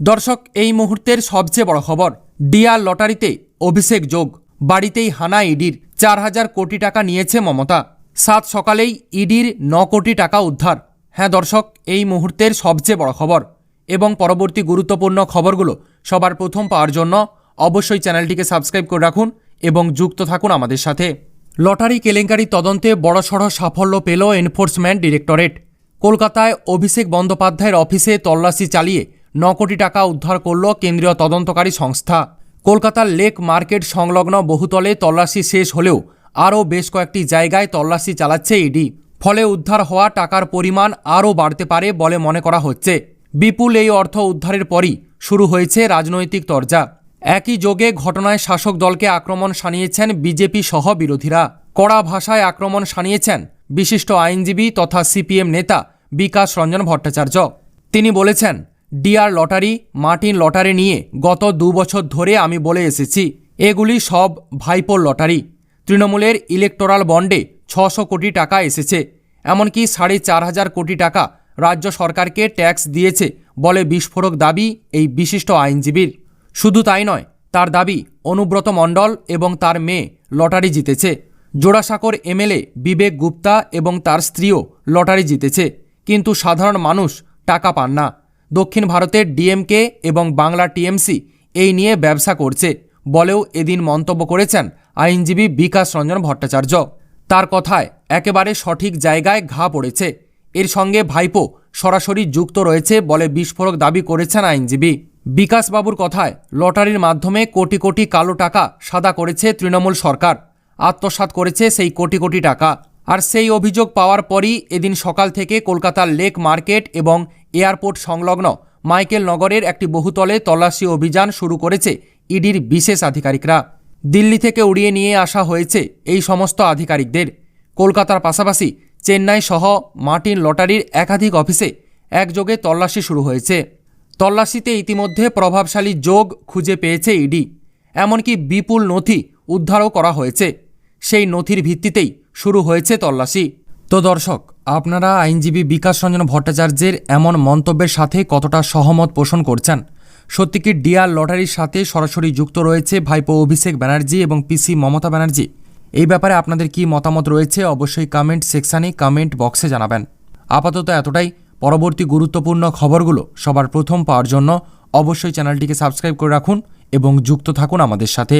দর্শক, এই মুহূর্তের সবচেয়ে বড় খবর ডিআর লটারিতে অভিষেক যোগ। বাড়িতেই হানা ইডির চার হাজার কোটি টাকা নিয়েছে মমতা। সাত সকালেই ইডির ন কোটি টাকা উদ্ধার। হ্যাঁ দর্শক, এই মুহূর্তের সবচেয়ে বড় খবর এবং পরবর্তী গুরুত্বপূর্ণ খবরগুলো সবার প্রথম পাওয়ার জন্য অবশ্যই চ্যানেলটিকে সাবস্ক্রাইব করে রাখুন এবং যুক্ত থাকুন আমাদের সাথে। লটারি কেলেঙ্কারি তদন্তে বড়সড় সাফল্য পেল এনফোর্সমেন্ট ডিরেক্টরেট। কলকাতায় অভিষেক বন্দ্যোপাধ্যায়ের অফিসে তল্লাশি চালিয়ে ন কোটি টাকা উদ্ধার করল কেন্দ্রীয় তদন্তকারী সংস্থা। কলকাতার লেক মার্কেট সংলগ্ন বহুতলে তল্লাশি শেষ হলেও আরও বেশ কয়েকটি জায়গায় তল্লাশি চালাচ্ছে ইডি। ফলে উদ্ধার হওয়া টাকার পরিমাণ আরও বাড়তে পারে বলে মনে করা হচ্ছে। বিপুল এই অর্থ উদ্ধারের পরই শুরু হয়েছে রাজনৈতিক তরজা। একই যোগে ঘটনায় শাসক দলকে আক্রমণ শানিয়েছেন বিজেপি সহ বিরোধীরা। কড়া ভাষায় আক্রমণ শানিয়েছেন বিশিষ্ট আইনজীবী তথা সিপিএম নেতা বিকাশ রঞ্জন ভট্টাচার্য। তিনি বলেছেন ডিআর লটারি, মার্টিন লটারি নিয়ে গত দু বছর ধরে আমি বলে এসেছি, এগুলি সব ভাইপোর লটারি। তৃণমূলের ইলেকটোরাল বন্ডে ছশো কোটি টাকা এসেছে, এমনকি সাড়ে চার হাজার কোটি টাকা রাজ্য সরকারকে ট্যাক্স দিয়েছে বলে বিস্ফোরক দাবি এই বিশিষ্ট আইনজীবীর। শুধু তাই নয়, তার দাবি অনুব্রত মণ্ডল এবং তার মেয়ে লটারি জিতেছে। জোড়াসাঁকোর এমএলএ বিবেক গুপ্তা এবং তার স্ত্রীও লটারি জিতেছে, কিন্তু সাধারণ মানুষ টাকা পান না। দক্ষিণ ভারতের ডিএমকে এবং বাংলা টিএমসি এই নিয়ে ব্যবসা করছে বলেও এদিন মন্তব্য করেছেন আইনজীবী বিকাশ রঞ্জন ভট্টাচার্য। তার কথায় একেবারে সঠিক জায়গায় ঘা পড়েছে। এর সঙ্গে ভাইপো সরাসরি যুক্ত রয়েছে বলে বিস্ফোরক দাবি করেছেন আইনজীবী। বিকাশবাবুর কথায় লটারির মাধ্যমে কোটি কোটি কালো টাকা সাদা করেছে তৃণমূল সরকার। আত্মসাৎ করেছে সেই কোটি কোটি টাকা। আর সেই অভিযোগ পাওয়ার পরই এদিন সকাল থেকে কলকাতার লেক মার্কেট এবং এয়ারপোর্ট সংলগ্ন মাইকেল নগরের একটি বহুতলে তল্লাশি অভিযান শুরু করেছে ইডির বিশেষ আধিকারিকরা। দিল্লি থেকে উড়িয়ে নিয়ে আসা হয়েছে এই সমস্ত আধিকারিকদের। কলকাতার পাশাপাশি চেন্নাই সহ মার্টিন লটারির একাধিক অফিসে একযোগে তল্লাশি শুরু হয়েছে। তল্লাশিতে ইতিমধ্যে প্রভাবশালী যোগ খুঁজে পেয়েছে ইডি। এমনকি বিপুল নথি উদ্ধারও করা হয়েছে। সেই নথির ভিত্তিতেই শুরু হয়েছে তল্লাশি। তো দর্শক, আপনারা আইনজীবী বিকাশ রঞ্জন ভট্টাচার্যের এমন মন্তব্যের সাথে কতটা সহমত পোষণ করছেন? সত্যি কি ডিআর লটারির সাথে সরাসরি যুক্ত রয়েছে ভাইপো অভিষেক ব্যানার্জি এবং পিসি মমতা ব্যানার্জি? এই ব্যাপারে আপনাদের কি মতামত রয়েছে অবশ্যই কমেন্ট সেকশানে কমেন্ট বক্সে জানাবেন। আপাতত এতটাই। পরবর্তী গুরুত্বপূর্ণ খবরগুলো সবার প্রথম পাওয়ার জন্য অবশ্যই চ্যানেলটিকে সাবস্ক্রাইব করে রাখুন এবং যুক্ত থাকুন আমাদের সাথে।